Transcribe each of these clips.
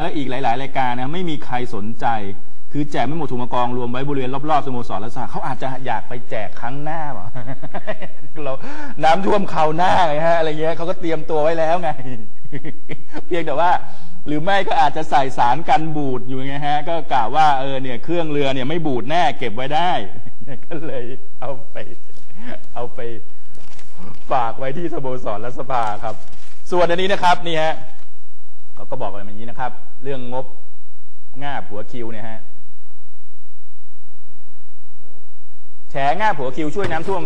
และอีกหลาย ๆ รายการนะไม่มีใครสนใจ คือแจกไม่หมดถุงมากองรวมไว้บริเวณรอบ ๆ สโมสรและสหเขาอาจจะอยากไปแจกครั้งหน้าเปล่า เราน้ำท่วมเขาวหน้าไงฮะอะไรเงี้ยเขาก็เตรียมตัวไว้แล้วไง เพียงแต่ว่า หรือไม่ก็อาจจะใส่สารกันบูดอยู่ไงฮะ ก็กล่าวว่าเออเนี่ยเครื่องเรือเนี่ยไม่บูดแน่เก็บไว้ได้ ก็เลยเอาไป เอาไปฝากไว้ที่สโมสรและสภาครับ ส่วนอันนี้นะครับนี่ฮะ เขาก็บอกไว้อย่างนี้นะครับ เรื่องงบง่าบหัวคิวเนี่ยฮะแฉง่าผัวคิวช่วยน้ำท่วม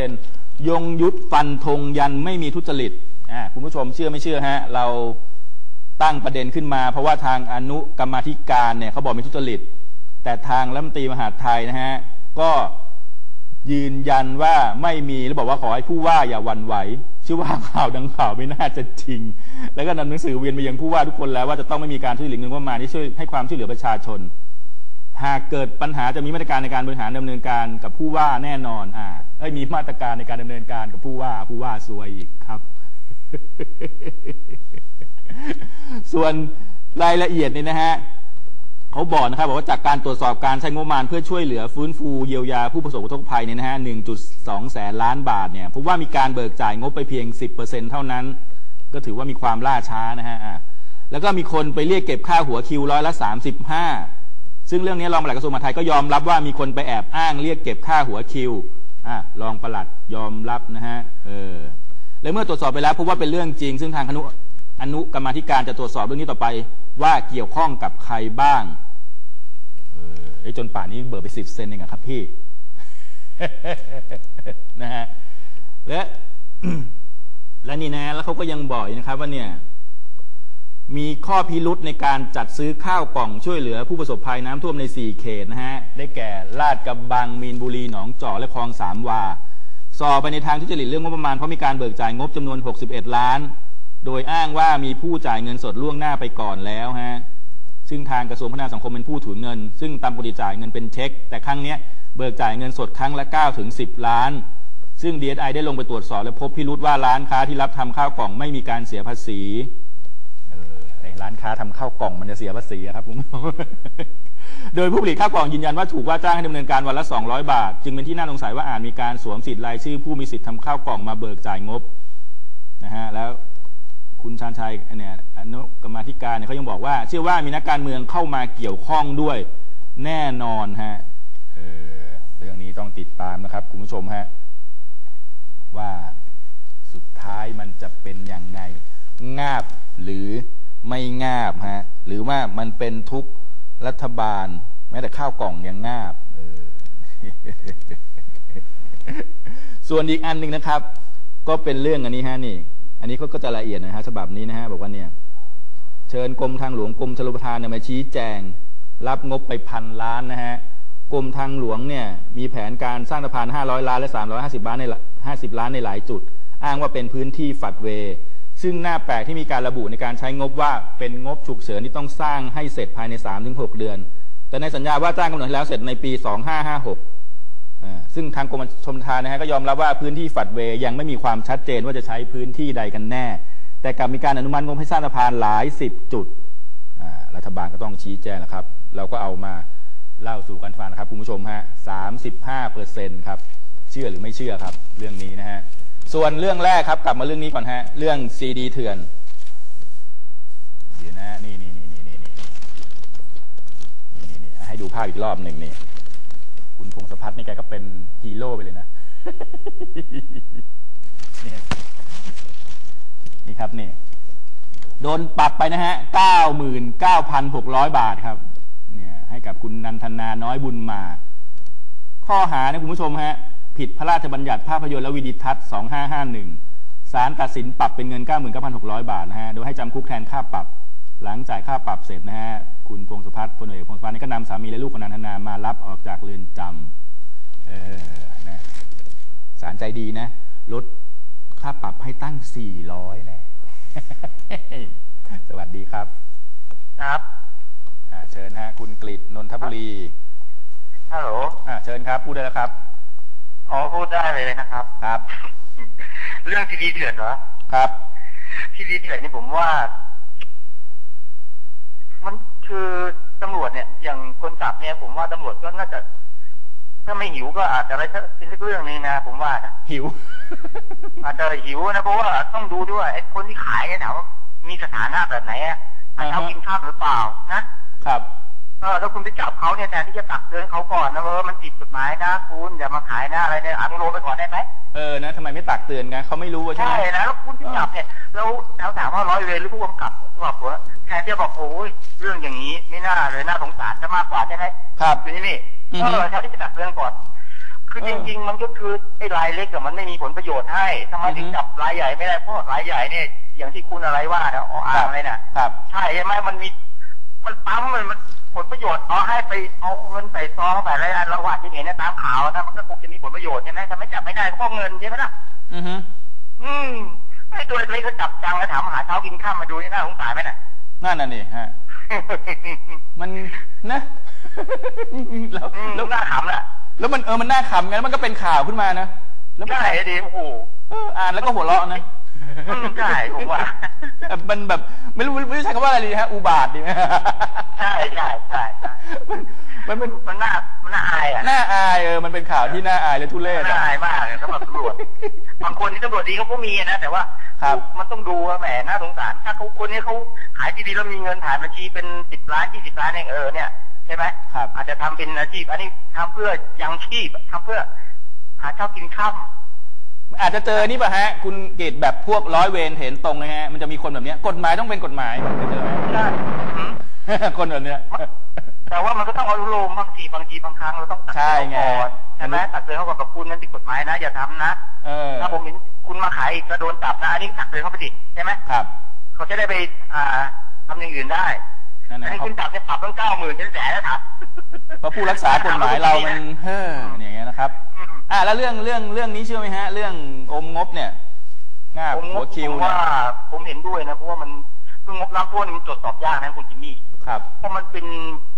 35%ยงยุทธฟันธงยันไม่มีทุจริตอ่าคุณผู้ชมเชื่อไม่เชื่อฮะ เราตั้งประเด็นขึ้นมา เพราะว่าทางอนุกรรมธิการเนี่ยเขาบอกมีทุจริต แต่ทางรัฐมนตรีมหาดไทยนะฮะ ก็ยืนยันว่าไม่มีแล้วบอกว่าขอให้ผู้ว่าอย่าวันไหว ชื่อว่าข่าวดังข่าวไม่น่าจะจริง แล้วก็นำหนังสือเวียนไปยังผู้ว่าทุกคนแล้วว่าจะต้องไม่มีการช่วยเหลือเงินงบประมาณที่ช่วยให้ความช่วยเหลือประชาชน หากเกิดปัญหาจะมีมาตรการในการบริหารดำเนินการกับผู้ว่าแน่นอน อ่าเอ้ยมีมาตรการในการดำเนินการกับผู้ว่าผู้ว่าซวยอีกครับ ส่วนรายละเอียดนี่นะฮะ เขาบอกนะครับบอกว่าจากการตรวจสอบการใช้งบประมาณเพื่อช่วยเหลือฟื้นฟูเยียวยาผู้ประสบอุทกภัยเนี่ยนะฮะ 1.2 แสนล้านบาทเนี่ยพบว่ามีการเบิกจ่ายงบไปเพียง 10%เท่านั้น ก็ถือว่ามีความล่าช้านะฮะแล้วก็มีคนไปเรียกเก็บค่าหัวคิวร้อยละ 35 ซึ่งเรื่องนี้รองปลัดกระทรวงมหาดไทยก็ยอมรับว่ามีคนไปแอบอ้างเรียกเก็บค่าหัวคิวอะรองปลัดยอมรับนะฮะเออและเมื่อตรวจสอบไปแล้วพบว่าเป็นเรื่องจริง ซึ่งทางคณะอนุกรรมาธิการจะตรวจสอบเรื่องนี้ต่อไปว่าเกี่ยวข้องกับใครบ้าง เออเอ้ยจนป่านนี้เบิกไปสิบเซนเองอะครับพี่ นะฮะและและนี่นะ แล้วเขาก็ยังบอกอีกนะครับ ว่าเนี่ย มีข้อพิรุษในการจัดซื้อข้าวกล่องช่วยเหลือ ผู้ประสบภัยน้ำท่วมใน 4 เขตนะฮะ ได้แก่ลาดกระบังมีนบุรีหนองจอกและคลองสามวาสอบไปในทางทุจริตเรื่องงบประมาณเพราะมีการเบิกจ่ายงบจำนวน 61 ล้าน โดยอ้างว่ามีผู้จ่ายเงินสดล่วงหน้าไปก่อนแล้วฮะ ซึ่งทางกระทรวงพัฒนาสังคมเป็นผู้ถือเงิน ซึ่งตามปกติจ่ายเงินเป็นเช็ค แต่ครั้งเนี้ยเบิกจ่ายเงินสดครั้งละ9ถึง10 ล้าน ซึ่ง DSI ได้ลงไปตรวจสอบ และพบพิรุษว่าร้านค้าที่รับทำข้าวกล่องไม่มีการเสียภาษีเออไอร้านค้าทำข้าวกล่องมันจะเสียภาษีอะครับผมโดยผู้ผลิตข้าวกล่องยืนยันว่าถูกว่าจ้างให้ดำเนินการวันละ 200 บาท จึงเป็นที่น่าสงสัยว่าอาจมีการสวมสิทธิ์รายชื่อผู้มีสิทธิ์ทำข้าวกล่องมาเบิกจ่ายงบนะฮะแล้ว คุณชาญชัยเนี่ยอนุกรรมาธิการเนี่ยเขายังบอกว่า เชื่อว่ามีนักการเมืองเข้ามาเกี่ยวข้องด้วยแน่นอนฮะเออเรื่องนี้ต้องติดตามนะครับ คุณผู้ชมฮะว่าสุดท้ายมันจะเป็นอยังไง งาบหรือไม่งาบฮะหรือว่ามันเป็นทุกรัฐบาล แม้แต่ข้าวกล่องยังงาบเออส่วนอีกอันหนึ่งนะครับ ก็เป็นเรื่องอันนี้ฮะนี่ อันนี้เขาก็จะละเอียดนะฮะฉบับนี้นะฮะบอกว่าเนี่ยเชิญกรมทางหลวงกรมชลประทานเนี่ยมาชี้แจง รับงบไปพันล้านนะฮะกรมทางหลวงเนี่ยมีแผนการสร้างสะพาน500 ล้านและ 350ล้านใน50 ล้านในหลายจุด อ้างว่าเป็นพื้นที่ฝัดเว ซึ่งหน้าแปลกที่มีการระบุในการใช้งบว่าเป็นงบฉุกเฉินที่ต้องสร้างให้เสร็จภายใน 3-6 เดือน แต่ในสัญญาว่าจ้างกำหนดแล้วเสร็จในปี 2556อ่า ซึ่งทางกรมชมทานนะฮะก็ยอมรับว่าพื้นที่ฝัดเวยังไม่มีความชัดเจนว่าจะใช้พื้นที่ใดกันแน่ แต่กลับมีการอนุมัติงบให้สร้างสะพานหลายสิบจุดรัฐบาลก็ต้องชี้แจงนะครับ เราก็เอามาเล่าสู่กันฟังนะครับคุณผู้ชมฮะสามสิบห้าเปอร์เซ็นต์ครับ เชื่อหรือไม่เชื่อครับ เรื่องนี้นะฮะ ส่วนเรื่องแรกครับกลับมาเรื่องนี้ก่อนฮะ เรื่องซีดีเถื่อนเดี๋ยวนะนี่นี่นี่นี่นี่นี่ให้ดูภาพอีกรอบหนึ่งนี่ คุณพงศพัฒน์นี่แกก็เป็นฮีโร่ไปเลยนะ นี่นี่ครับนี่ โดนปรับไปนะฮะ99,600บาทครับ เนี่ย ให้กับคุณนันทนาน้อยบุญมา ข้อหานี่ยคุณผู้ชมฮะ ผิดพระราชบัญญัติภาพยนตร์และวิดิทัศน์2551ศาลตัดสินปรับเป็นเงิน 99,600 บาทนะฮะ โดยให้จำคุกแทนค่าปรับ หลังจ่ายค่าปรับเสร็จนะฮะ คุณพงศพัฒน์พลเอกพงศพัฒน์นี่ก็นำสามีและลูกของนันทนามารับออกจากเรือนจำเออนะศาลใจดีนะลดค่าปรับให้ตั้ง 400แน่สวัสดีครับ ครับอ่าเชิญฮะ คุณกฤษนนทบุรีฮัลโหลอ่าเชิญครับพูดได้แล้วครับอ๋อพูดได้เลยนะครับ ครับ เรื่องทีดีเถื่อนเหรอครับ ทีดีเถื่อนนี่ผมว่า มันคือตำรวจเนี่ยอย่างคนจับเนี่ย ผมว่าตำรวจก็น่าจะถ้าไม่หิวก็อาจจะอะไรสักเป็นสักเรื่องหนึงนะผมว่านะหิว อาจจะหิวนะเพราะว่าต้องดูด้วยไอ้คนที่ขายเนี่ยถามว่ามีสถานะแบบไหนอะหาเช้าอ่าฮะกินข้าวหรือเปล่านะครับเออถ้าคุณไปจับเขาเนี่ยแทนที่จะตักเตือนเขาก่อนนะว่ามันผิดกฎหมายนะคุณอย่ามาขายหน้าอะไรเนี่ยอนุโลมไปก่อนได้ไหมเออนะทำไมไม่ตักเตือนกันเขาไม่รู้ว่าใช่ใช่ไหมนะแล้ว คุณที่จับเนี่ยแล้วแล้วถามว่าร้อยเวรหรือผู้กำกับสอบสวนแทนที่จะบอกโอ้ยเรื่องอย่างนี้ไม่น่าเลยน่าสงสารจะมากกว่าใช่ไหมครับคือนี่นี่อือเอฮึอแทนที่จะตักเตือนก่อน คือเอจอริง ๆ มันก็คือไอ้รายเล็กกับมันไม่มีผลประโยชน์ให้ทำไมถึงอือฮึจับรายใหญ่ไม่ได้เพราะรายใหญ่เนี่ยอย่างที่คุณอะไรว่าเนี่ยอ๋ออ่างอะไรน่ะครับใช่ใช่ไหมมันมีมันปั๊มมันมันผลประโยชน์เอาให้ไปเอาเงินใส่ซองใส่อะไรระหว่างที่เห็นเนี่ยตามข่าวนะมันก็คงจะมีผลประโยชน์ใช่ไหมถ้าไม่จับไม่ได้ก็เพราะเงินใช่ไหมล่ะอือฮึอืม ไอ้ตัวเล็กก็จับจังแล้วถามหาเช้ากินข้ามมาดูนี่น่าสงสารไหมน่ะนั่นน่ะนี่ฮะ มันนะแล้วอืมแล้วน่าขำแหละแล้วมันเออมันน่าขำไงแล้วมันก็เป็นข่าวขึ้นมานะแล้วมันใช่ดีโอ้โหเอออ่านแล้วก็หัวเราะนะอืมใช่ผมว่าแบบมันแบบไม่รู้ไม่รู้ใช้คำว่าอะไรดีฮะอุบาทดีไหมใช่ใช่ใช่ใช่ มันมันเป็นมันน่ามันน่าอายอะน่าอายเออมันเป็นข่าวที่น่าอายและทุเรศน่าอะอายมากเลยสำหรับตำรวจ บางคนที่ตำรวจดีเขาก็มีนะแต่ว่าครับ มันต้องดูว่าแหมน่าสงสาร ถ้าเขาคนนี้เขาขายดีๆแล้วมีเงินถ่ายบัญชีเป็นสิบล้านยี่สิบล้านเองเออเนี่ยใช่ไหมครับอาจจะทำเป็นอาชีพ อันนี้ทำเพื่อยังชีพทำเพื่อ หาเช้ากินข้าอาจจะเจอนี่ป่ะฮะ คุณเกตแบบพวกร้อยเวรเห็นตรงนะฮะมันจะมีคนแบบเนี้ยกฎหมายต้องเป็นกฎหมายเคยเจอไหมใช่อืมคนแบบเนี้ย แต่ว่ามันก็ต้องอนุโลมบางทีบางทีบางครั้งเราต้องตักใช่เตือนไงเขาก่อนใช่ไหมตักเตือนเขาก่อนกับคุณนั้นผิดกฎหมายนะอย่าทำนะเออถ้าผมเห็นคุณมาขายอีกก็โดนจับนะอันนี้ตักเตือนเขาไปสิใช่ไหมครับ เขาจะได้ไปอ่าทำอย่างอื่นได้นั่นอันนะนี้คุณจับจะปรับตั้งเก้าหมื่นเป็นแสนแล้วครับเพราะผู้รักษากฎหมายเรามันเฮ้อเนี่ยอย่างเงี้ยนะครับอืมอะแล้วเรื่องเรื่องเรื่องนี้เชื่อไหมฮะ เรื่องอมงบเนี่ยงาบผมหัวคิวผมเนี่ยว่าผมเห็นด้วยนะเพราะว่ามัน คืองบน้ำท่วมนี่มันตรวจสอบยากนะคุณจิมมี่ครับเพราะมันเป็น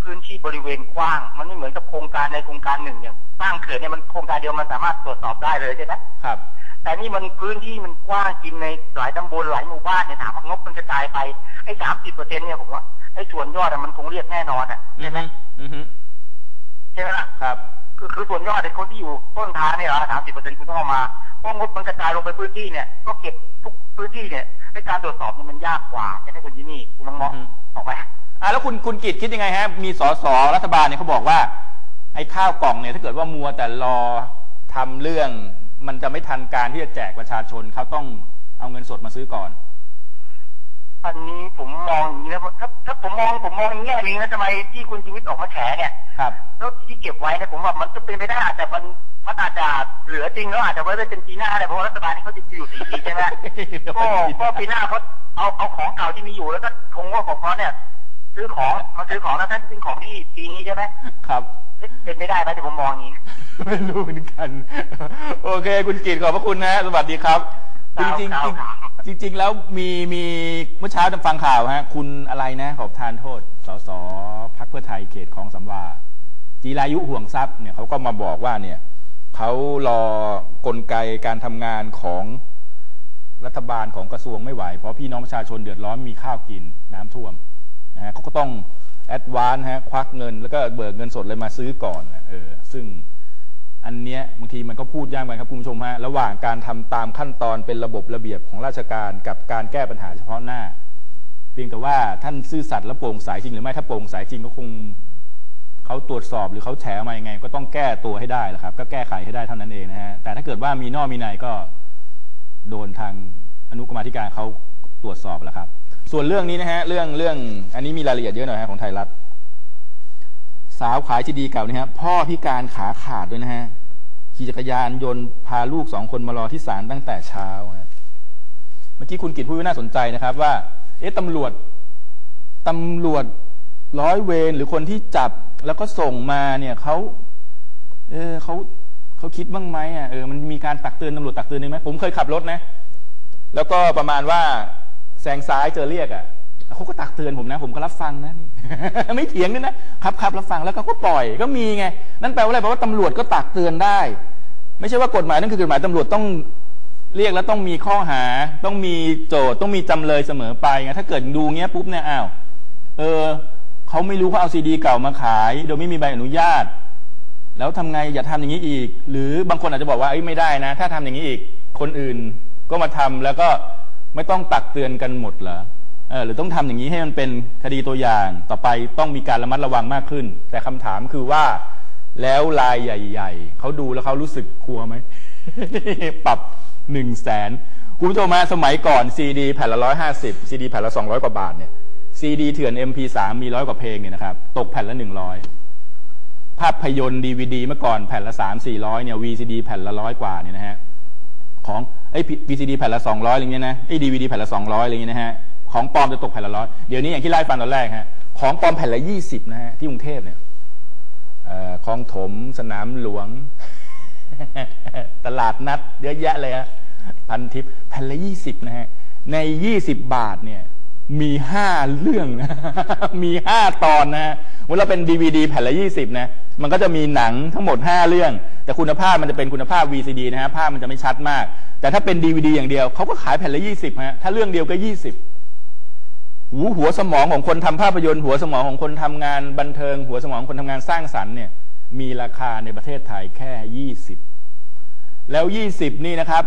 พื้นที่บริเวณกว้าง มันไม่เหมือนกับโครงการในโครงการหนึ่งอย่างสร้างเขื่อนเนี่ยมันโครงการเดียวมันสามารถตรวจสอบได้เลยใช่ไหมครับ แต่นี่มันพื้นที่มันกว้างกินในหลายตำบลหลายหมู่บ้านเนี่ยถามว่างบมันกระจายไปไอ้สามสิบเปอร์เซ็นเนี่ยผมว่าไอ้ส่วนยอดอะมันคงเรียกแน่นอนอะอืใช่อไหมฮึอือฮึใช่ไหมล่ะครับ คือคือส่วนยอดในคนที่อยู่ต้นทางเนี่ยสามสิบเปอร์เซ็นคุณต้องเอามาเพราะงบมันกระจายลงไปพื้นที่เนี่ย ก็เก็บทุกพื้นที่เนี่ยในการตรวจสอบเนี่ยมันยากกว่าใช่ไหมคุณยินี่คุณน้องมองอือฮึออกไหมอะแล้วคุณคุณกิตคิดยังไงฮะ มีสสรัฐบาลเนี่ยเขาบอกว่า ไอ้ข้าวกล่องเนี่ยถ้าเกิดว่ามัวแต่รอทำเรื่อง มันจะไม่ทันการที่จะแจกประชาชนเขาต้องเอาเงินสดมาซื้อก่อนอันนี้ผมมองอย่างนี้นะถ้าถ้าผมมองผมมองอย่างแง่หนึงนะทำไมที่คุณชีวิตออกมาแฉเนี่ย ครับแล้วที่เก็บไว้เนี่ยผมว่ามันก็เป็นไปได้แต่มันมันอาจจะเหลือจริงแล้วอาจจะไว้ไว้เป็นปีหน้าอะได้เพราะรัฐบาลนี้เขาจะอยู่สี่ปีใช่ไหมก็ก็ปีหน้าเขาเอาเอาของเก่าที่มีอยู่แล้วก็คงว่าของเขาเนี่ย ซื้อของมาซื้อของแล้วท่านซื้อของที่ปีนี้ใช่ไหมครับเป็นไม่ได้ไหมที่ผมมองอย่างนี้ ไม่รู้เหมือนกัน โอเค คุณกิตขอบพระคุณนะ สวัสดีครับจริงจริงจริงจริงๆแล้วมีมีเมื่อเช้าฟังข่าวฮะ คุณอะไรนะขอบทานโทษสสพักเพื่อไทยเขตของสำวา จีรายุห่วงทรัพย์เนี่ยเขาก็มาบอกว่าเนี่ยเขารอกลไกการทำงานของรัฐบาลของกระทรวงไม่ไหว เพราะพี่น้องประชาชนเดือดร้อนมีข้าวกินน้ำท่วมนะฮะเขาก็ต้องแอดวานฮะควักเงิน แล้วก็เบิกเงินสดเลยมาซื้อก่อนเออซึ่งอันเนี้ยบางทีมันก็พูดยากเหมือนกันครับคุณผู้ชมฮะระหว่างการทำตามขั้นตอนเป็นระบบระเบียบของราชการกับการแก้ปัญหาเฉพาะหน้า เพียงแต่ว่าท่านซื่อสัตย์และโปร่งใสจริงหรือไม่ถ้าโปร่งใสจริงก็คง เขาตรวจสอบหรือเขาแฉมายังไง ก็ต้องแก้ตัวให้ได้แหละครับ ก็แก้ไขให้ได้เท่านั้นเองนะฮะแต่ถ้าเกิดว่ามีนอกมีในก็โดนทางอนุกรรมธิการเขาตรวจสอบแล้วครับ ส่วนเรื่องนี้นะฮะเรื่องเรื่องอันนี้มีรายละเอียดเยอะหน่อยฮะของไทยรัฐสาวขายจีดีเก่านี่ฮะพ่อพิการขาขาดด้วยนะฮะขี่จักรยานยนต์พาลูกสองคนมารอที่ศาลตั้งแต่เช้าฮะเมื่อกี้คุณกิตพูดไว้น่าสนใจนะครับ ว่า เอ๊ะตำรวจตำรวจร้อยเวรหรือคนที่จับ แล้วก็ส่งมาเนี่ยเขาเออเขาเขาคิดบ้างไหมอะเออมันมีการตักเตือนตำรวจตักเตือนได้ไหมผมเคยขับรถนะ แล้วก็ประมาณว่าแซงซ้ายเจอเรียกอะเขาก็ตักเตือนผมนะ ผมก็รับฟังนะนี่ไม่เถียงด้วยนะครับครับรับฟังแล้วเขาก็ปล่อยก็มีไงนั่นแปลว่าอะไรแปลว่าตำรวจก็ตักเตือนได้ ไม่ใช่ว่ากฎหมายนั่นคือกฎหมายตำรวจต้องเรียกแล้วต้องมีข้อหา ต้องมีโจทย์ต้องมีจำเลยเสมอไปไงถ้าเกิดดูเงี้ยปุ๊บเนี่ยอ้าวเออ เขาไม่รู้เขาเอาซีดี เก่ามาขาย โดยไม่มีใบอนุญาต แล้วทำไงอย่าทำอย่างนี้อีก หรือบางคนอาจจะบอกว่าไม่ได้นะ ถ้าทำอย่างนี้อีก คนอื่นก็มาทำแล้วก็ไม่ต้องตักเตือนกันหมดเหรอเออหรือต้องทำอย่างนี้ให้มันเป็นคดีตัวอย่างต่อไปต้องมีการระมัดระวังมากขึ้น แต่คำถามคือว่าแล้วรายใหญ่ ๆ เขาดูแล้วเขารู้สึกกลัวไหมปรับหนึ่งแสนคุณผู้ชมมาสมัยก่อนซีดีแผ่นละร้อยห้าสิบซีดีแผ่นละสองร้อยกว่าบาทเนี่ย ซีดีเถื่อน MP3 มีร้อยกว่าเพลงเนี่ยนะครับ ตกแผ่นละหนึ่งร้อยภาพยนตร์ดีวดีเมื่อก่อนแผ่นละสามสี่ร้อยเนี่ย VCD แผ่นละร้อยกว่าเนี่ยนะฮะของไอ้ VCD แผ่นละสองร้อยอะไรเงี้ยนะไอ้ DVD แผ่นละสองร้อยอะไรเงี้ยนะฮะของปลอมจะตกแผ่นละร้อยเดี๋ยวนี้อย่างที่ไล่ฟันตอนแรกฮะของปลอมแผ่นละยี่สิบนะฮะที่กรุงเทพเนี่ยอ่อคลองถมสนามหลวง ตลาดนัดเยอะแยะเลยฮะพันทิปแผ่นละยี่สิบนะฮะในยี่สิบบาทเนี่ย มีห้าเรื่องนะ มีห้าตอนนะเวลาเป็นดีวดีแผ่นละยี่สิบนะ มันก็จะมีหนังทั้งหมดห้าเรื่อง แต่คุณภาพมันจะเป็นคุณภาพ VCD นะฮะ ภาพมันจะไม่ชัดมาก แต่ถ้าเป็นดีวดีอย่างเดียว เขาก็ขายแผ่นละยี่สิบฮะ ถ้าเรื่องเดียวก็ยี่สิบหูหัวสมองของคนทำภาพยนตร์ หัวสมองของคนทำงานบันเทิง หัวสมองของคนทำงานสร้างสรรค์เนี่ย มีราคาในประเทศไทยแค่ยี่สิบแล้วยี่สิบนี่นะครับ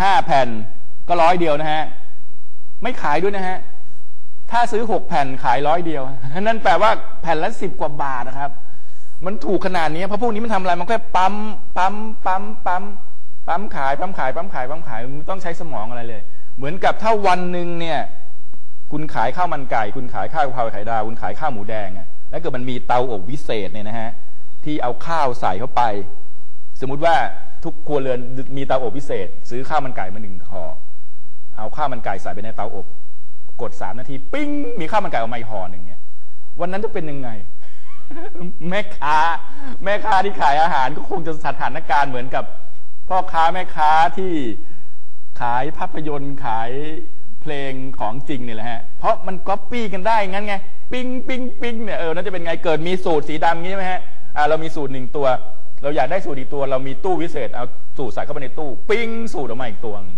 ห้าแผ่นก็ร้อยเดียวนะฮะ ไม่ขายด้วยนะฮะ ถ้าซื้อหกแผ่นขายร้อยเดียว นั่นแปลว่าแผ่นละสิบกว่าบาทนะครับ มันถูกขนาดนี้เพราะพวกนี้มันทำอะไรมันแค่ปั๊มปั๊มปั๊มปั๊มปั๊มขายปั๊มขายปั๊มขายปั๊มขายไม่ต้องใช้สมองอะไรเลย เหมือนกับถ้าวันหนึ่งเนี่ย คุณขายข้าวมันไก่ คุณขายข้าวกะเพราไข่ดาวคุณขายข้าวหมูแดงอะแล้วเกิดมันมีเตาอบวิเศษเนี่ยนะฮะที่เอาข้าวใส่เข้าไป สมมุติว่าทุกครัวเรือนมีเตาอบวิเศษ ซื้อข้าวมันไก่มาหนึ่งห่อ เอาข้าวมันไก่ใส่ไปในเตาอบ กดสามนาที ปิ้งมีข้าวมันไก่ออกมาอีกห่อหนึ่งเนี่ย วันนั้นจะเป็นยังไง แม่ค้า แม่ค้าที่ขายอาหารก็คงจะสถานการณ์เหมือนกับ พ่อค้าแม่ค้าที่ขายภาพยนตร์ขายเพลงของจริงเนี่ยแหละฮะ เพราะมันก๊อปปี้กันได้งั้นไง ปิ้งปิ้งปิ้งเนี่ยเออนั่นจะเป็นไงเกิดมีสูตรสีดำงี้ใช่ไหมฮะอ่าเรามีสูตรหนึ่งตัว เราอยากได้สูตรอีกตัว เรามีตู้วิเศษเอาสูตรใส่เข้าไปในตู้ ปิ้งสูตรออกมาอีกตัวนั้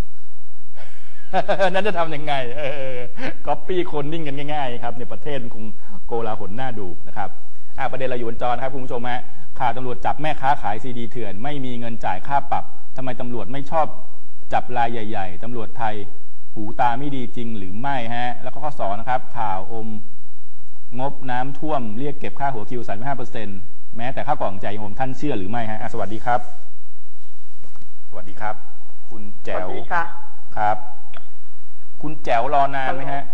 นจะทำยังไงเออก๊อปปี้คนนิ่งกันง่ายๆครับในประเทศมันคงโกลาหลน่าดูนะครับอ่าประเด็นเราอยู่บนจอนะครับคุณผู้ชมฮะข่าวตำรวจจับแม่ค้าขายซีดีเถื่อน ไม่มีเงินจ่ายค่าปรับทำไมตำรวจไม่ชอบจับรายใหญ่ ๆตำรวจไทยหูตาไม่ดีจริงหรือไม่ฮะ แล้วก็ข้อสองนะครับ ข่าวอม งบน้ำท่วมเรียกเก็บค่าหัวคิวสามห้าเปอร์เซ็นแม้แต่ค่ากล่องใจโยมท่านเชื่อหรือไม่ฮะอะสวัสดีครับ สวัสดีครับ คุณแจ๋วสวัสดีค่ะครับ คุณแจ๋วรอนานไหมฮะ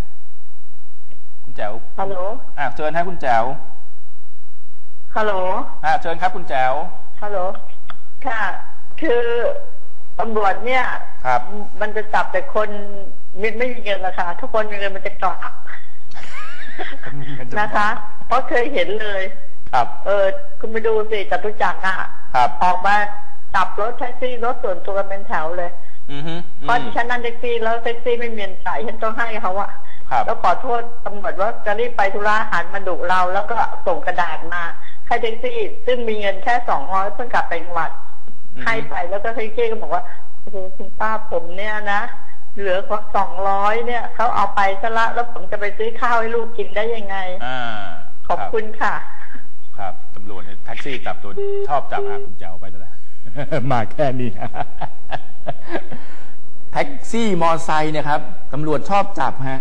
คุณแจ๋วฮัลโหลอะเชิญฮะคุณแจ๋วฮัลโหลอะเชิญครับคุณแจ๋วฮัลโหลค่ะ คือตำรวจเนี่ยครับมันจะจับแต่คนไม่ไม่มีเงินนะคะถ้าคนมีเงินมันจะกลับนะคะ เพราะเคยเห็นเลย ครับ เออคุณไปดูสิจตุจักรอะ ครับ ออกมาจับรถแท็กซี่รถส่วนตัวกันเป็นแถวเลยอือฮึ เพราะอืมดิฉันนั่งแท็กซี่แล้วแท็กซี่ไม่มีเงินจ่ายฉันต้องให้เขาอะครับแล้วขอโทษตำรวจว่าจะรีบไปธุระหันมาดุเรา แล้วก็ส่งกระดาษมาให้แท็กซี่ ซึ่งมีเงินแค่สองร้อยเพิ่งกลับไปจังหวัดอือฮึให้ไปแล้วก็แท็กซี่ก็บอกว่าโอ้โหคุณป้าผมเนี่ยนะเหลือกว่าสองร้อยเนี่ยเขาเอาไปซะละแล้วผมจะไปซื้อข้าวให้ลูกกินได้ยังไงอ่าขอบคุณค่ะ ครับตำรวจเนี่ยแท็กซี่จับตัวชอบจับอะคุณแจ๋วไปซะแล้ว มาแค่นี้ แท็กซี่มอไซค์เนี่ยครับตำรวจชอบจับฮะ